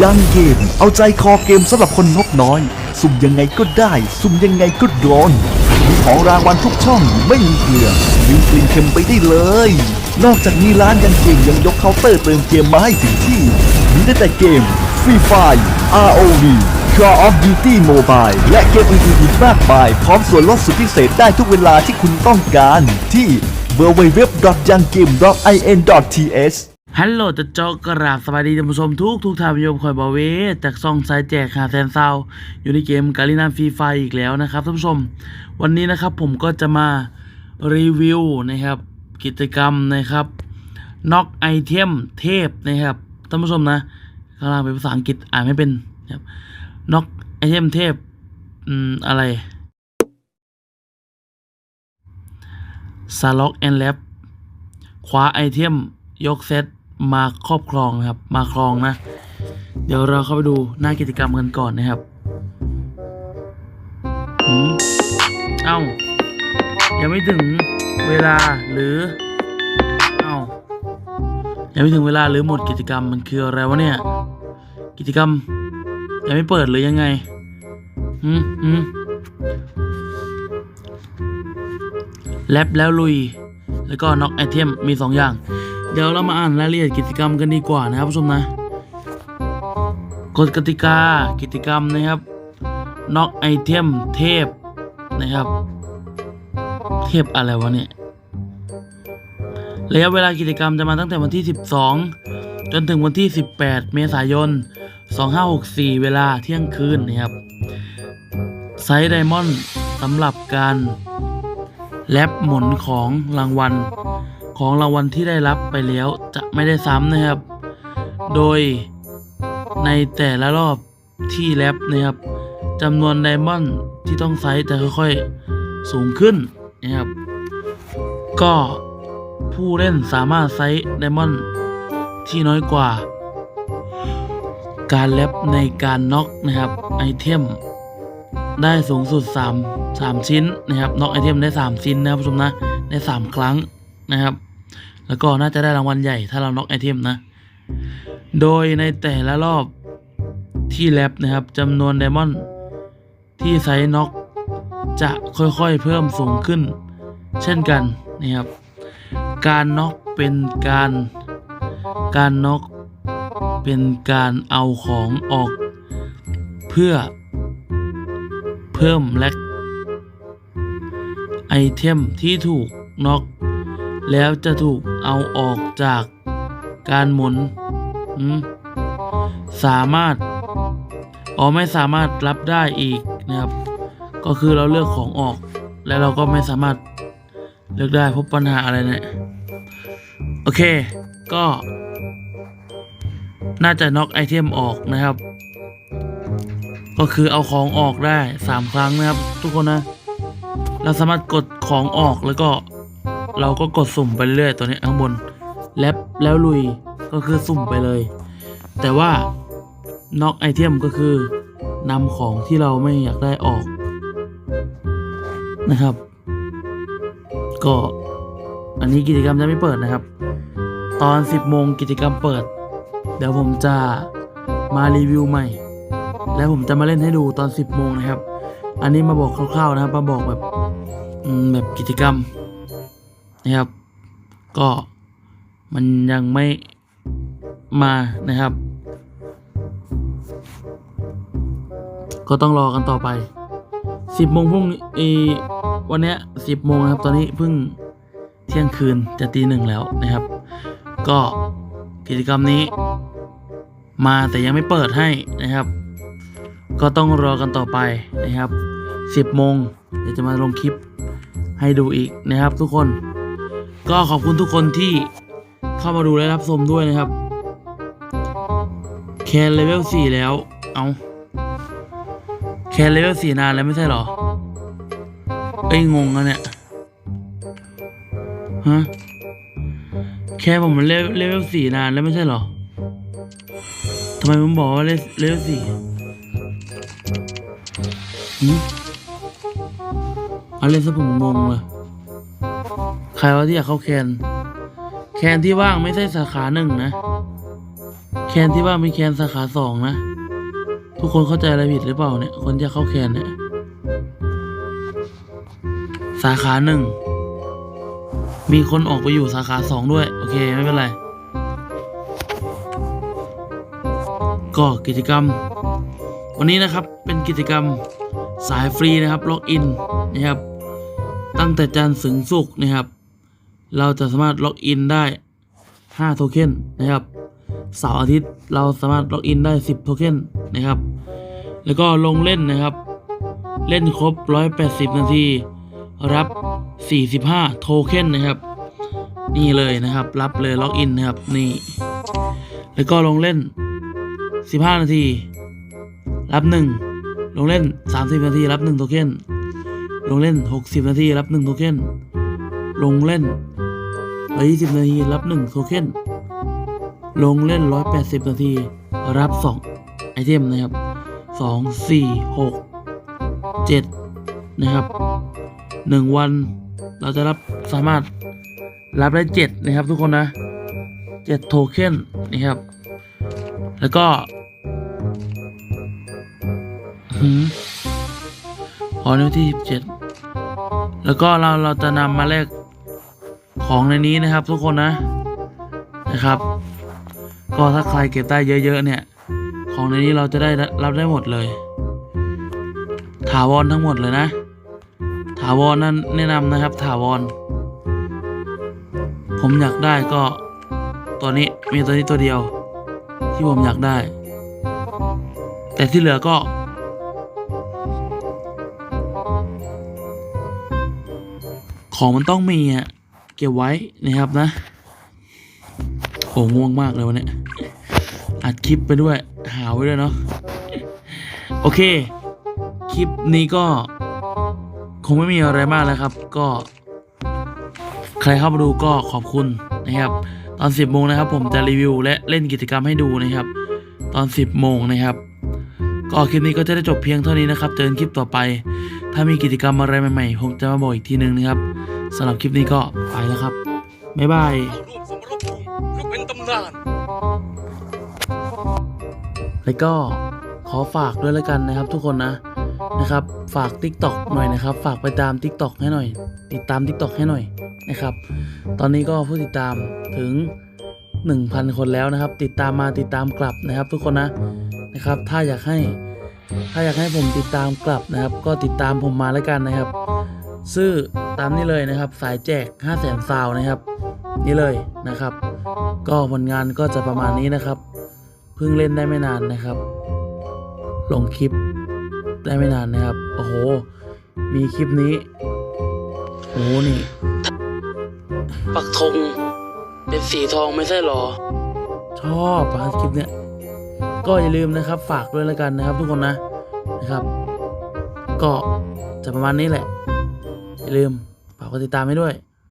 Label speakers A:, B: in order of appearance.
A: ยังเกม เอาใจคอเกมสำหรับคนงบน้อย สุ่มยังไงก็ได้ สุ่มยังไงก็โดนมีของรางวัลทุกช่องไม่มีเกลือมีกลิ่นเค็มไปได้เลย นอกจากนี้ร้านยังเกมยังยกเคาน์เตอร์เติมเกมมาให้ถึงที่ มีได้แต่เกม Free Fire ROV Call of Duty Mobile และเกมอื่นๆอีกมากมาย พร้อมส่วนลดสุดพิเศษได้ทุกเวลาที่คุณต้องการที่ www.youngame.in.th
B: ฮัลโหลจะเจอกระราบสวัสดีท่านผู้ชมทุกทุกท่านผู้ชมคอยบาเวจากซองสายแจกหาแสนเศร้าอยู่ในเกมกาลินาฟรีไฟอีกแล้วนะครับท่านผู้ชม วันนี้นะครับผมก็จะมารีวิวนะครับ กิจกรรมนะครับน็อกไอเทมเทพนะครับท่านผู้ชมนะข้างล่างเป็นภาษาอังกฤษอ่านไม่เป็นนะครับน็อกไอเทมเทพอืมอะไรซาล็อกแอนแลบคว้าไอเทมยกเซต มาครอบครองนะครับ มาครองนะ เดี๋ยวเราเข้าไปดูหน้ากิจกรรมกันก่อนนะครับเอ้า ยังไม่ถึงเวลาหรือ เอ้า ยังไม่ถึงเวลาหรือหมดกิจกรรมมันคืออะไรวะเนี่ย กิจกรรม ยังไม่เปิดหรือยังไงหืมหืมแลบแล้วลุย แล้วก็น็อกไอเทมมีสองอย่าง เดี๋ยวเรามาอ่านรายละเอียดกิจกรรมกันดีกว่านะครับผู้ชมนะกฎกติกากิจกรรมนะครับน็อกไอเทมเทพนะครับ เทพอะไรวะเนี่ยระยะเวลากิจกรรมจะมาตั้งแต่วันที่ 12 จนถึงวันที่ 18 เมษายน 2564 เวลาเที่ยงคืนนะครับไซส์ไดมอนด์สำหรับการแลบหมุนของรางวัล ของรางวัลที่ได้รับไปแล้วจะไม่ได้ซ้ำนะครับ โดยในแต่ละรอบที่แลบนะครับจำนวนไดมอนด์ที่ต้องไซส์จะค่อยๆสูงขึ้นนะครับ ก็ผู้เล่นสามารถไซส์ไดมอนด์ที่น้อยกว่า การแลบในการน็อกนะครับไอเทมได้สูงสุด 3 3 ชิ้นนะครับน็อกไอเทมได้ 3 ชิ้นนะครับผู้ชมนะ ได้ 3 ครั้งนะครับ แล้วก็น่าจะได้รางวัลใหญ่ถ้าเราน็อกไอเทมนะ โดยในแต่ละรอบที่แลบนะครับจำนวนไดมอนด์ที่ไซส์น็อกจะค่อยๆเพิ่มสูงขึ้น เช่นกันนะครับ การน็อกเป็นการ การน็อกเป็นการเอาของออก เพื่อ เพิ่มแลกไอเทมที่ถูกน็อก แล้วจะถูกเอาออกจากการหมุนสามารถอ๋อไม่สามารถรับได้อีกนะครับ ก็คือเราเลือกของออก แล้วเราก็ไม่สามารถเลือกได้พบปัญหาอะไรเนี่ยโอเค ก็ น่าจะน็อกไอเทมออกนะครับ ก็คือเอาของออกได้สามครั้งนะครับ ทุกคนนะ เราสามารถกดของออกแล้วก็ เราก็กดสุ่มไปเรื่อยตัวนี้ข้างบน แลบแล้วลุยก็คือสุ่มไปเลย แต่ว่าน็อกไอเทมก็คือนำของที่เราไม่อยากได้ออกนะครับ ก็อันนี้กิจกรรมจะไม่เปิดนะครับ ตอน 10โมงกิจกรรมเปิด เดี๋ยวผมจะมารีวิวใหม่ แล้วผมจะมาเล่นให้ดูตอน 10โมงนะครับ อันนี้มาบอกคร่าวๆนะครับมาบอกแบบแบบกิจกรรม นะครับ ก็มันยังไม่มานะครับ ก็ต้องรอกันต่อไป 10โมงพรุ่งนี้วันเนี้ย10โมงนะครับ ตอนนี้เพิ่งเที่ยงคืนจะตีหนึ่งแล้วนะครับ ก็กิจกรรมนี้ มาแต่ยังไม่เปิดให้นะครับ ก็ต้องรอกันต่อไปนะครับ 10โมงเดี๋ยวจะมาลงคลิปให้ดูอีกนะครับทุกคน ก็ขอบคุณทุกคนที่เข้ามาดูและรับชมด้วยนะครับ แคนเลเวล4แล้ว เอาแคนเลเวล4นานแล้วไม่ใช่หรอ เอ้ยงงอะเนี่ย ฮะ แค่ผมมันเลเวลเลเวล4นานแล้วไม่ใช่หรอทำไมมึงบอกว่าเลเวลสี่หืมอะไรซะผมงงเลย ครว่าที่อยากเข้าแคน แคนที่ว่างไม่ใช่สาขาหนึ่งนะ แคนที่ว่างมีแคนสาขาสองนะ ทุกคนเข้าใจอะไรผิดหรือเปล่าเนี่ย คนจะเข้าแคนเนี่ย สาขาหนึ่ง มีคนออกไปอยู่สาขาสองด้วย โอเคไม่เป็นไร ก็กิจกรรม วันนี้นะครับเป็นกิจกรรมสายฟรีนะครับ ล็อกอินนะครับตั้งแต่จันทร์ถึงศุกร์นะครับ เราจะสามารถล็อกอินได้ 5 โทเค็นนะครับเสาร์อาทิตย์เราสามารถล็อกอินได้ 10 โทเค็นนะครับ แล้วก็ลงเล่นนะครับ เล่นครบ 180 นาที รับ 45 โทเค็นนะครับ นี่เลยนะครับ รับเลยล็อกอินนะครับ นี่ แล้วก็ลงเล่น 15 นาที รับ 1 ลงเล่น 30 นาที รับ 1 โทเค็นลงเล่น 60 นาที รับ 1 โทเค็นลงเล่น 120นาที รับ1โทเค็นลงเล่น180นาที รับ2ไอเทมนะครับ2 4 6 7นะครับ1วัน เราจะรับสามารถรับได้7นะครับ ทุกคนนะ7โทเค็นนะครับ แล้วก็หืมพอในวันที่17แล้วก็เราเราจะนำมาแลก ของในนี้นะครับ ทุกคนนะนะครับ ก็ถ้าใครเก็บได้เยอะ ๆ เนี่ย ของในนี้เราจะได้รับได้หมดเลย ถาวรทั้งหมดเลยนะ ถาวรนั้นแนะนำนะครับ ถาวร ผมอยากได้ก็ตัวนี้มีตัวนี้ตัวเดียว ที่ผมอยากได้ แต่ที่เหลือก็ของมันต้องมีอะ ก็บไว้นะครับนะโหง่วงมากเลยวันนี้อัดคลิปไปด้วย หาไว้ด้วยเนาะโอเค คลิปนี้ก็ คงไม่มีอะไรมากแล้วครับ ก็ ใครเข้ามาดูก็ขอบคุณนะครับ ตอน 10โมงนะครับ ผมจะรีวิวและเล่นกิจกรรมให้ดูนะครับ ตอน 10โมงนะครับ ก็คลิปนี้ก็จะได้จบเพียงเท่านี้นะครับ เจอกันคลิปต่อไป ถ้ามีกิจกรรมอะไรใหม่ๆผมจะมาบอกอีกทีนึงนะครับ สำหรับคลิปนี้ก็ไปแล้วครับ บ๊ายบาย
C: เข้าร่วมสมรภูมิเพื่อเป็นตำนาน
B: แล้วก็ขอฝากด้วยแล้วกันนะครับ ทุกคนนะนะครับ ฝาก Tik t o อกหน่อยนะครับ ฝากไปตาม Tik t o อกให้หน่อย ติดตาม Tik t o อกให้หน่อยนะครับ ตอนนี้ก็ผู้ติดตามถึง 1,000 คนแล้วนะครับ ติดตามมาติดตามกลับนะครับ ทุกคนนะนะครับ ถ้าอยากให้ถ้าอยากให้ผมติดตามกลับนะครับ ก็ติดตามผมมาแล้วกันนะครับ ซื้อ ตามนี้เลยนะครับ สายแจก 5 0 0แสนซาวนะครับ นี่เลยนะครับ ก็ผลงานก็จะประมาณนี้นะครับ เพิ่งเล่นได้ไม่นานนะครับ ลงคลิปได้ไม่นานนะครับ โอ้โห มีคลิปนี้โอ้โหนี่ ปักธงเป็นสีทองไม่ใช่หรอ ชอบอะคลิปเนี้ยก็อย่าลืมนะครับ ฝากด้วยแล้วกันนะครับ ทุกคนนะนะครับ ก็จะประมาณนี้แหละอย่า ลืมฝากกดติดตามให้ด้วย